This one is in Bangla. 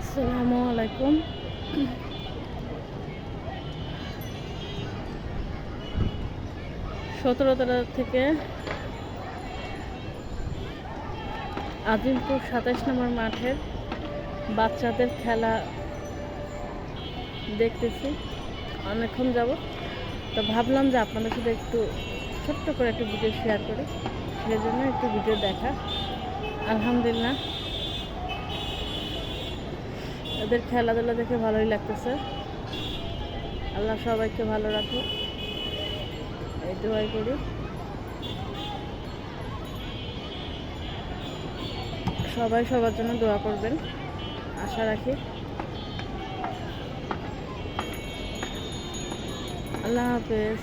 আসসালামু আলাইকুম। সতেরো তারিখ থেকে আজিমপুর সাতাশ নম্বর মাঠের বাচ্চাদের খেলা দেখতেছি। অনেকক্ষণ যাব তো ভাবলাম যে আপনাদের সাথে একটু ছোট্ট করে একটু ভিডিও শেয়ার করি। সেই জন্য একটু ভিডিও দেখা। আলহামদুলিল্লাহ। ওদের খেলাধুলা দেখে ভালোই লাগতেছে। আল্লাহ সবাইকে ভালো রাখুক। এই দোয়াই করি। সবাই সবার জন্য দোয়া করবেন, আশা রাখি। আল্লাহ হাফেজ।